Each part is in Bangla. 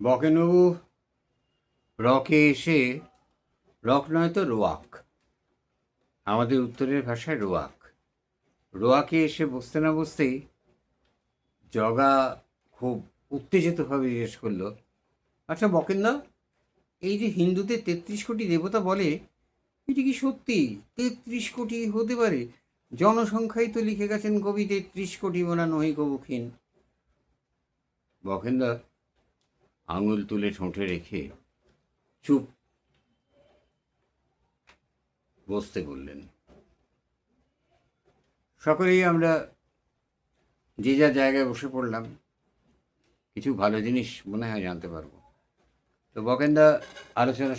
বকেনবাবু রকে এসে, রক নয় তো রোয়াক। আমাদের উত্তরের ভাষায় রোয়াক। রোয়াকে এসে বসতে না বসতেই জগা খুব উত্তেজিতভাবে জিজ্ঞেস করল আচ্ছা বকেনদা, এই যে হিন্দুদের তেত্রিশ কোটি দেবতা বলে, এটি কি সত্যি? তেত্রিশ কোটি হতে পারে? জনসংখ্যাই তো লিখে গেছেন কবি তেত্রিশ কোটি মোনা নহি কবুখিন। বকেনদা আঙুল তুলে ঠোঁটে রেখে চুপ বসতে বললেন। সকলেই আমরা যে যা জায়গায় বসে পড়লাম, কিছু ভালো জিনিস মনে হয় জানতে পারব। তো বকেন্দা, আলোচনা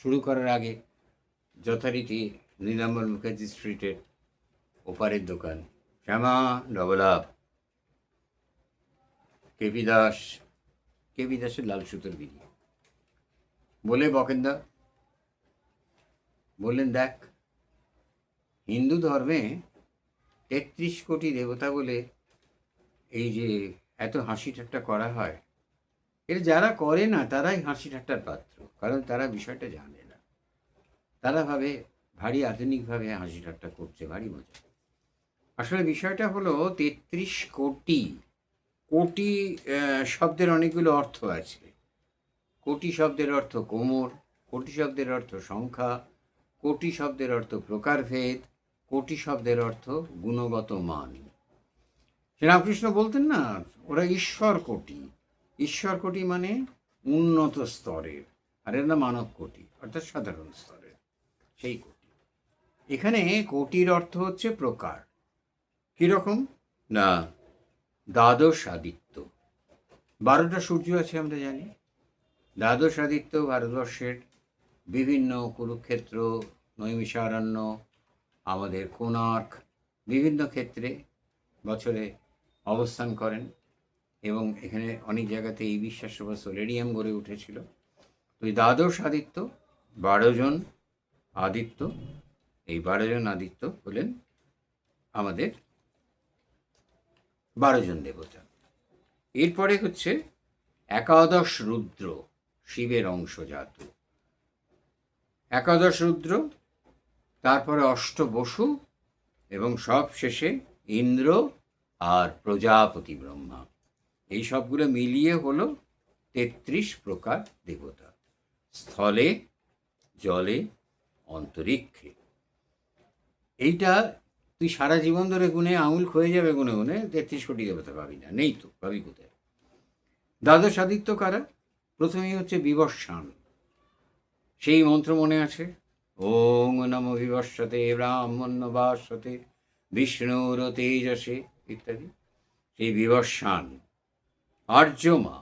শুরু করার আগে যথারীতি নীলাম্বর মুখার্জি স্ট্রিটের ওপারের দোকান। শ্যামা ডবল আপ কেপি দাস কেপি দাসের লাল সুতোর বিড়ি? বলে বকেন্দা বললেন, দেখ, হিন্দু ধর্মে তেত্রিশ কোটি দেবতা বলে এই যে এত হাসি ঠাট্টা করা হয় এটা যারা করে না, তারাই হাসি ঠাট্টার পাত্র, কারণ তারা বিষয়টা জানে না। তারা ভাবে, ভারী আধুনিকভাবে হাসি ঠাট্টা করছে, ভারী মজা। আসলে বিষয়টা হলো তেত্রিশ কোটি কোটি শব্দের অনেকগুলো অর্থ আছে। কোটি শব্দের অর্থ কোমর, কোটি শব্দের অর্থ সংখ্যা, কোটি শব্দের অর্থ প্রকারভেদ, কোটি শব্দের অর্থ গুণগত মান। শ্রীরামকৃষ্ণ বলতেন না, ওরা ঈশ্বর কোটি। ঈশ্বর কোটি মানে উন্নত স্তরের, আর এর মানব কোটি, অর্থাৎ সাধারণ স্তরের, সেই কোটি। এখানে কোটির অর্থ হচ্ছে প্রকার। কীরকম? না। দ্বাদশ আদিত্য বারোটা সূর্য আছে আমরা জানি। দ্বাদশ আদিত্য ভারতবর্ষের বিভিন্ন কুরুক্ষেত্র, নৈমিষারণ্য, আমাদের কোণার্ক বিভিন্ন ক্ষেত্রে বছরে অবস্থান করেন এবং এখানে অনেক জায়গাতে এই বিশ্বাস সোলেরিয়াম গড়ে উঠেছিল। তো এই দ্বাদশ আদিত্য বারো জন আদিত্য, এই বারো জন আদিত্য হলেন আমাদের বারো জন দেবতা। এরপরে হচ্ছে একাদশ রুদ্র, শিবের অংশজাত। একাদশ রুদ্র, তারপরে অষ্ট বসু এবং সব শেষে ইন্দ্র আর প্রজাপতি ব্রহ্মা। এই সবগুলো মিলিয়ে হলো তেত্রিশ প্রকার দেবতা। স্থলে, জলে, অন্তরিক্ষে। এইটা তুই সারা জীবন ধরে গুনে আঙুল ক্ষয়ে যাবে গুনে গুনে তেত্রিশ কোটি দেবতা পাবি না। নেই তো, পাবি কোথায়? দ্বাদশ আদিত্য কারা? প্রথমেই হচ্ছে বিবর্ষান সেই মন্ত্র মনে আছে? ওং নম বিবর্ষতে ব্রাহ্মণ্য বাসতে বিষ্ণুর তেজসে ইত্যাদি। সেই বিবর্ষান আর্যমা,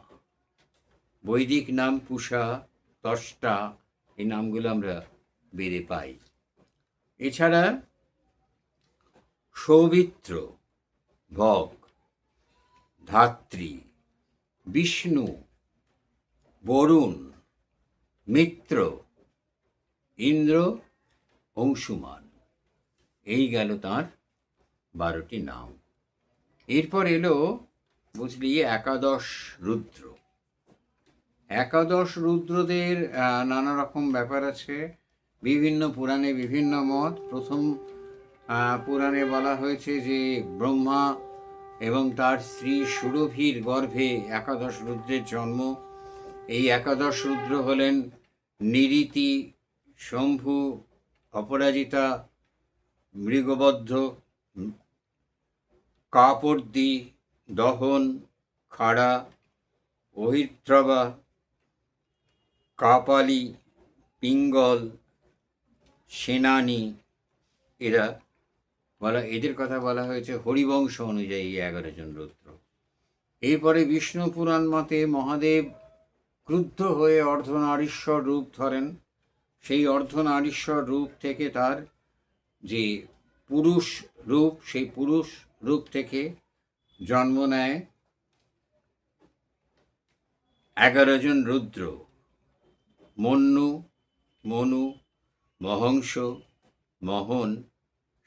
বৈদিক নাম পুষা, তষ্টা, এই নামগুলো আমরা বেড়ে পাই। এছাড়া সৌমিত্র, ভগ, ধাত্রী, বিষ্ণু, বরুণ, মিত্র, ইন্দ্র, অংশুমান। এই গেল তার বারোটি নাম। এরপর এলো বুঝলি একাদশ রুদ্র। একাদশ রুদ্রদের নানা রকম ব্যাপার আছে। বিভিন্ন পুরাণে বিভিন্ন মত। প্রথম পুরাণে বলা হয়েছে যে ব্রহ্মা এবং তার স্ত্রী সুরভির গর্ভে একাদশ রুদ্রের জন্ম। এই একাদশ রুদ্র হলেন নিরীতি শম্ভু অপরাজিতা মৃগবদ্ধ উম, কাপর্দি দহন খাড়া অহিত্রবা কাপালি পিঙ্গল সেনানি এরা বলা, এদের কথা বলা হয়েছে হরিবংশ অনুযায়ী এগারো জন রুদ্র। এরপরে বিষ্ণু পুরাণ মতে মহাদেব ক্রুদ্ধ হয়ে অর্ধনারীশ্বর রূপ ধরেন। সেই অর্ধনারীশ্বর রূপ থেকে তার যে পুরুষ রূপ, সেই পুরুষ রূপ থেকে জন্ম নেয় এগারো জন রুদ্র। মন্নু, মনু, মহংস, মোহন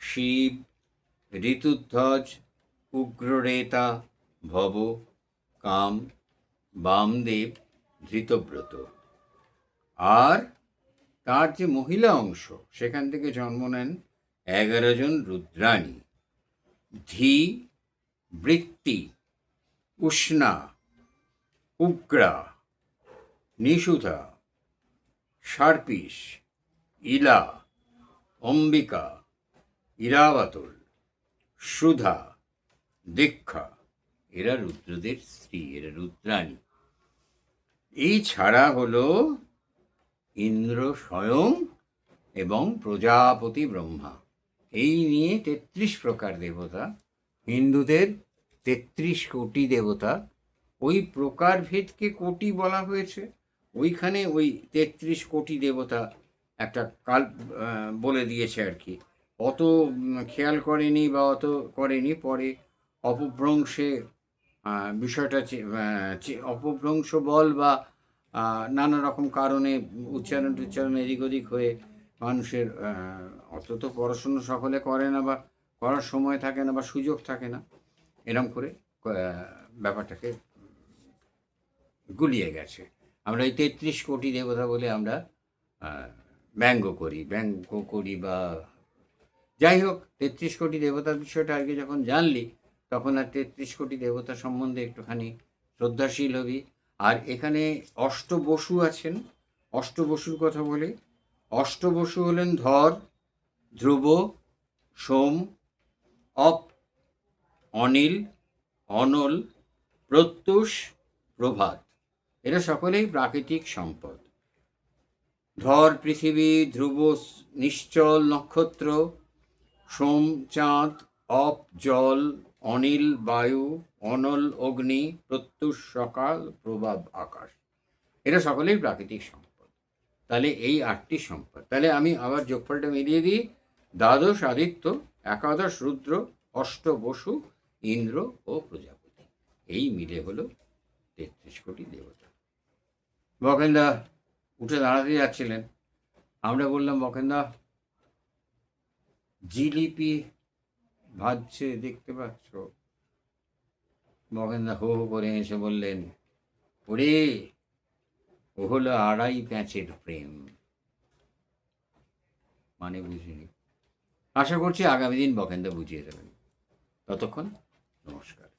শিব ঋতুধ্বজ, উগ্ররেতা, ভব, কাম, বামদেব, ধৃতব্রত। আর তার যে মহিলা অংশ, সেখান থেকে জন্ম নেন এগারো জন রুদ্রাণী। ধি, বৃত্তি, উষ্ণা, উগ্রা নিশুধা সার্পিস, ইলা, অম্বিকা ইরাবাতল, সুধা, দীক্ষা, এরা রুদ্রদের স্ত্রী, এরা রুদ্রাণী। এই ছাড়া হলো ইন্দ্র স্বয়ং এবং প্রজাপতি ব্রহ্মা। এই নিয়ে তেত্রিশ প্রকার দেবতা, হিন্দুদের তেত্রিশ কোটি দেবতা। ওই প্রকারভেদকে কোটি বলা হয়েছে। ওইখানে ওই তেত্রিশ কোটি দেবতা একটা কাল বলে দিয়েছে আর কি। অত খেয়াল করেনি বা অত করেনি, পরে অপভ্রংশে বিষয়টা অপভ্রংশ বল বা নানা রকম কারণে উচ্চারণ টুচ্চারণ এদিক ওদিক হয়ে মানুষের অত তো পড়াশুনো সকলে করে না বা করার সময় থাকে না বা সুযোগ থাকে না, এরম করে ব্যাপারটাকে গুলিয়ে গেছে। আমরা এই তেত্রিশ কোটি দেবতা বলে আমরা ব্যঙ্গ করি। ব্যঙ্গ করি বা যাই হোক, তেত্রিশ কোটি দেবতার বিষয়টা আগে যখন জানলি, তখন আর তেত্রিশ কোটি দেবতা সম্বন্ধে একটুখানি শ্রদ্ধাশীল হবি। আর এখানে অষ্টবসু আছেন। অষ্টবসুর কথা বলি। অষ্টবসু হলেন ধর, ধ্রুব, সোম, অপ, অনিল, অনল, প্রত্যুষ, প্রভাত। এরা সকলেই প্রাকৃতিক সম্পদ। ধর, পৃথিবী, ধ্রুব, নিশ্চল নক্ষত্র সোম চাঁদ অপ জল, অনিল বায়ু, অনল অগ্নি, প্রত্যুষ সকাল, প্রভাব আকাশ। এরা সকলেই প্রাকৃতিক সম্পদ। তাহলে এই আটটি সম্পদ। তাহলে আমি আবার যোগফলটা মিলিয়ে দিই। দ্বাদশ আদিত্য, একাদশ রুদ্র, অষ্ট বসু, ইন্দ্র ও প্রজাপতি। এই মিলে হলো তেত্রিশ কোটি দেবতা। বকেন্দা, উঠে দাঁড়াতে যাচ্ছিলেন। আমরা বললাম, বকেন্দা জিলিপি ভাজছে, দেখতে পাচ্ছ? বকেন্দা হো হো করে এসে বললেন, ওরে, ও হলো আড়াই প্যাঁচের প্রেম। মানে বুঝিনি। আশা করছি আগামী দিন বকেন্দা বুঝিয়ে দেবেন। ততক্ষণ নমস্কার।